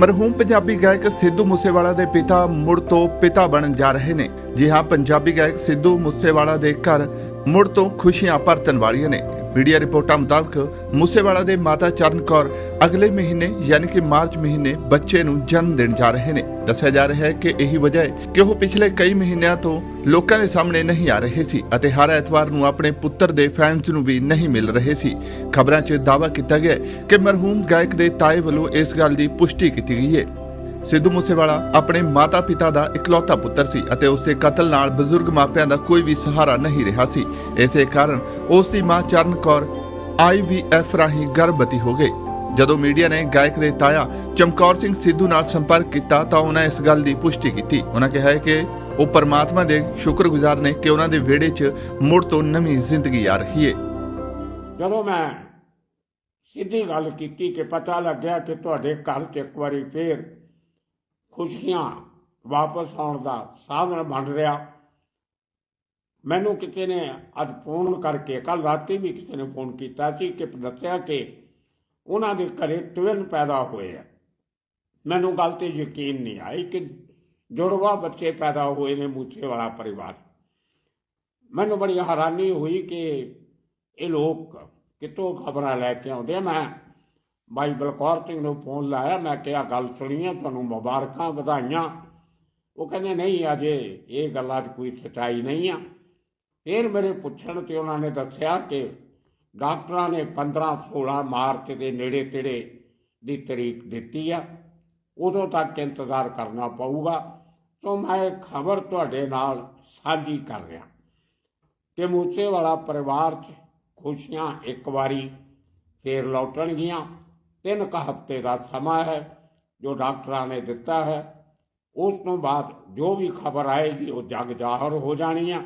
ਮਰਹੂਮ ਪੰਜਾਬੀ ਗਾਇਕ ਸਿੱਧੂ ਮੂਸੇਵਾਲਾ ਦੇ ਪਿਤਾ ਮੁੜ ਤੋਂ ਪਿਤਾ ਬਣਨ ਜਾ ਰਹੇ ਨੇ। ਜੀ ਹਾਂ, ਪੰਜਾਬੀ ਗਾਇਕ ਸਿੱਧੂ ਮੂਸੇਵਾਲਾ ਦੇ ਘਰ ਮੁੜ ਤੋਂ ਖੁਸ਼ੀਆਂ ਭਰਤਣ ਵਾਲੀਆਂ ਨੇ। ਮੀਡੀਆ ਰਿਪੋਰਟਾਂ ਮੁਤਾਬਕ ਮੂਸੇਵਾਲਾ ਦੇ ਮਾਤਾ ਚਰਨ ਕੌਰ ਅਗਲੇ ਮਹੀਨੇ ਯਾਨੀ ਕਿ ਮਾਰਚ ਮਹੀਨੇ ਬੱਚੇ ਨੂੰ ਜਨਮ ਦੇਣ ਜਾ ਰਹੇ ਨੇ। ਦੱਸਿਆ ਜਾ ਰਿਹਾ ਹੈ ਕਿ ਇਹੀ ਵਜ੍ਹਾ ਹੈ ਕਿ ਉਹ ਪਿਛਲੇ ਕਈ ਮਹੀਨਿਆਂ ਤੋਂ ਲੋਕਾਂ ਦੇ ਸਾਹਮਣੇ ਨਹੀਂ ਆ ਰਹੇ ਸੀ ਅਤੇ ਹਰ ਐਤਵਾਰ ਨੂੰ ਆਪਣੇ ਪੁੱਤਰ ਦੇ ਫੈਨਸ ਨੂੰ ਵੀ ਨਹੀਂ ਮਿਲ ਰਹੇ ਸੀ। ਖਬਰਾਂ 'ਚ ਦਾਅਵਾ ਕੀਤਾ ਗਿਆ ਕਿ ਮਰਹੂਮ ਗਾਇਕ ਦੇ ਤਾਏ ਵੱਲੋਂ ਇਸ ਗੱਲ ਦੀ ਪੁਸ਼ਟੀ ਕੀਤੀ ਗਈ ਹੈ। ਸਿੱਧੂ ਮੂਸੇਵਾਲਾ ਆਪਣੇ ਮਾਤਾ-ਪਿਤਾ ਦਾ ਇਕਲੌਤਾ ਪੁੱਤਰ ਸੀ ਅਤੇ ਉਸ ਦੇ ਕਤਲ ਨਾਲ ਬਜ਼ੁਰਗ ਮਾਪਿਆਂ ਦਾ ਕੋਈ ਵੀ ਸਹਾਰਾ ਨਹੀਂ ਰਿਹਾ ਸੀ। ਇਸੇ ਕਾਰਨ ਉਸ ਦੀ ਮਾਂ ਚਰਨ ਕੌਰ ਆਈਵੀਐਫ ਰਾਹੀਂ ਗਰਭਵਤੀ ਹੋ ਗਈ। ਜਦੋਂ ਮੀਡੀਆ ਨੇ ਗਾਇਕ ਦੇ ਤਾਇਆ ਚਮਕੌਰ ਸਿੰਘ ਸਿੱਧੂ ਨਾਲ ਸੰਪਰਕ ਕੀਤਾ ਤਾਂ ਉਹਨਾਂ ਇਸ ਗੱਲ ਦੀ ਪੁਸ਼ਟੀ ਕੀਤੀ। ਉਹਨਾਂ ਕਿਹਾ ਕਿ ਉਹ ਪਰਮਾਤਮਾ ਦੇ ਸ਼ੁਕਰਗੁਜ਼ਾਰ ਨੇ ਕਿ ਉਹਨਾਂ ਦੇ ਵਿਹੜੇ 'ਚ ਮੁੜ ਤੋਂ ਨਵੀਂ ਜ਼ਿੰਦਗੀ ਆ ਰਹੀ ਹੈ ਜਦੋਂ ਮੈਂ ਸਿੱਧੀ ਗੱਲ ਕੀਤੀ ਕਿ ਪਤਾ ਲੱਗਿਆ ਕਿ ਤੁਹਾਡੇ ਘਰ 'ਚ ਇੱਕ ਵਾਰੀ ਫੇਰ ਖੁਸ਼ੀਆਂ ਵਾਪਸ ਆਉਣ ਦਾ ਸਾਧਨ ਬਣ ਰਿਹਾ ਮੈਨੂੰ ਕਿਸੇ ਨੇ ਅੱਜ ਫੋਨ ਕਰਕੇ ਕੱਲ ਰਾਤੀ ਵੀ ਕਿਸੇ ਨੇ ਫੋਨ ਕੀਤਾ ਸੀ ਕਿ ਦੱਸਿਆ ਕਿ ਉਹਨਾਂ ਦੇ ਘਰੇ ਟਵਿਨ ਪੈਦਾ ਹੋਏ ਆ। ਮੈਨੂੰ ਗੱਲ ਤੇ ਯਕੀਨ ਨਹੀਂ ਆਈ ਕਿ ਜੁੜਵਾ ਬੱਚੇ ਪੈਦਾ ਹੋਏ ਨੇ ਮੂਛੇ ਵਾਲਾ ਪਰਿਵਾਰ। ਮੈਨੂੰ ਬੜੀ ਹੈਰਾਨੀ ਹੋਈ ਕਿ ਇਹ ਲੋਕ ਕਿਤੋਂ ਖਬਰਾਂ ਲੈ ਕੇ ਆਉਂਦੇ ਆ। ਮੈਂ ਬਾਈ ਬਲਕੌਰ ਸਿੰਘ ਨੂੰ ਫੋਨ ਲਾਇਆ, ਮੈਂ ਕਿਹਾ, ਗੱਲ ਸੁਣੀ ਤੁਹਾਨੂੰ ਮੁਬਾਰਕਾਂ ਵਧਾਈਆਂ। ਉਹ ਕਹਿੰਦੇ, ਨਹੀਂ ਅਜੇ, ਇਹ ਗੱਲਾਂ 'ਚ ਕੋਈ ਸਚਾਈ ਨਹੀਂ ਆ। ਫਿਰ ਮੇਰੇ ਪੁੱਛਣ ਤੇ ਉਹਨਾਂ ਨੇ ਦੱਸਿਆ ਕਿ ਡਾਕਟਰਾਂ ਨੇ 15 16 ਮਾਰਚ ਦੇ ਨੇੜੇ ਤੇੜੇ ਦੀ ਤਰੀਕ ਦਿੱਤੀ ਆ। ਉਦੋਂ ਤੱਕ ਇੰਤਜ਼ਾਰ ਕਰਨਾ ਪਊਗਾ। ਤੋਂ ਮੈਂ ਇਹ ਖਬਰ ਤੁਹਾਡੇ ਨਾਲ ਸਾਂਝੀ ਕਰ ਰਿਹਾ। ਕਿ ਮੂਸੇ ਵਾਲਾ ਪਰਿਵਾਰ 'ਚ ਖੁਸ਼ੀਆਂ ਇੱਕ ਵਾਰੀ ਫੇਰ ਲੌਟਣਗੀਆਂ। ਤਿੰਨ ਕੁ ਹਫ਼ਤੇ ਦਾ ਸਮਾਂ ਹੈ ਜੋ ਡਾਕਟਰਾਂ ਨੇ ਦਿੱਤਾ ਹੈ। ਉਸ ਤੋਂ ਬਾਅਦ ਜੋ ਵੀ ਖਬਰ ਆਏਗੀ ਉਹ ਜਗ ਜ਼ਾਹਰ ਹੋ ਜਾਣੀ ਆ।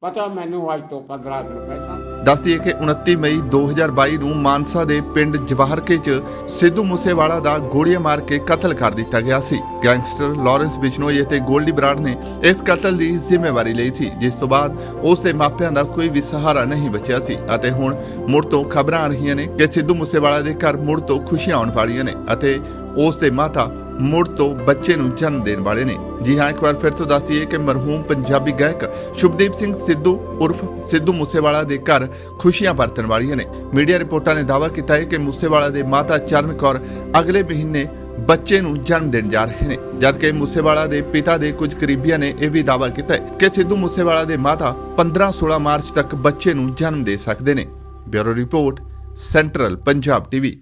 ਪਤਾ ਮੈਨੂੰ ਅੱਜ ਤੋਂ 15 ਦਿਨ ਪਹਿਲਾਂ ਦੱਸਦੀਏ ਕਿ 29 ਮਈ 2022 ਨੂੰ ਮਾਨਸਾ ਦੇ ਪਿੰਡ ਜਵਾਹਰਕੇ 'ਚ ਸਿੱਧੂ ਮੂਸੇਵਾਲਾ ਦਾ ਗੋਲੀਆਂ ਮਾਰ ਕੇ ਕਤਲ ਕਰ ਦਿੱਤਾ ਗਿਆ ਸੀ। ਗੈਂਗਸਟਰ ਲਾਰੈਂਸ ਬਿਸ਼ਨੋਈ ਅਤੇ ਗੋਲਡੀ ਬਰਾੜ ਨੇ ਇਸ ਕਤਲ ਦੀ ਜ਼ਿੰਮੇਵਾਰੀ ਲਈ ਸੀ, ਜਿਸ ਤੋਂ ਬਾਅਦ ਉਸ ਦੇ ਮਾਪਿਆਂ ਦਾ ਕੋਈ ਵੀ ਸਹਾਰਾ ਨਹੀਂ ਬਚਿਆ ਸੀ ਅਤੇ ਹੁਣ ਮੁੜ ਤੋਂ ਖਬਰਾਂ ਆ ਰਹੀਆਂ ਨੇ ਕਿ ਸਿੱਧੂ ਮੂਸੇਵਾਲਾ ਦੇ ਘਰ ਮੁੜ ਤੋਂ ਖੁਸ਼ੀਆਂ ਆਉਣ ਵਾਲੀਆਂ ਨੇ ਅਤੇ ਉਸ ਦੇ ਮਾਤਾ ਮੁੜ ਤੋਂ ਬੱਚੇ ਨੂੰ ਜਨਮ ਦੇਣ ਵਾਲੇ ਨੇ। ਜੀ ਹਾਂ, ਇੱਕ ਵਾਰ ਫਿਰ ਤੋਂ ਦੱਸ ਦਈਏ ਕਿ ਮਰਹੂਮ ਪੰਜਾਬੀ ਗਾਇਕ ਸ਼ੁਭਦੀਪ ਸਿੰਘ ਸਿੱਧੂ ਉਰਫ ਸਿੱਧੂ ਮੂਸੇਵਾਲਾ ਦੇ ਘਰ ਖੁਸ਼ੀਆਂ ਵਰਤਣ ਵਾਲੀਆਂ ਨੇ। ਮੀਡੀਆ ਰਿਪੋਰਟਾਂ ਨੇ ਦਾਅਵਾ ਕੀਤਾ ਹੈ ਕਿ ਮੂਸੇਵਾਲਾ ਦੇ ਮਾਤਾ ਚਰਨ ਕੌਰ ਅਗਲੇ ਮਹੀਨੇ ਬੱਚੇ ਨੂੰ ਜਨਮ ਦੇਣ ਜਾ ਰਹੇ ਨੇ। ਜਦਕਿ ਮੂਸੇਵਾਲਾ ਦੇ ਪਿਤਾ ਦੇ ਕੁਝ ਕਰੀਬੀਆਂ ਨੇ ਇਹ ਵੀ ਦਾਅਵਾ ਕੀਤਾ ਹੈ ਕਿ ਸਿੱਧੂ ਮੂਸੇਵਾਲਾ ਦੇ ਮਾਤਾ 15-16 ਮਾਰਚ ਤੱਕ ਬੱਚੇ ਨੂੰ ਜਨਮ ਦੇ ਸਕਦੇ ਨੇ। Bureau report, central Punjab TV.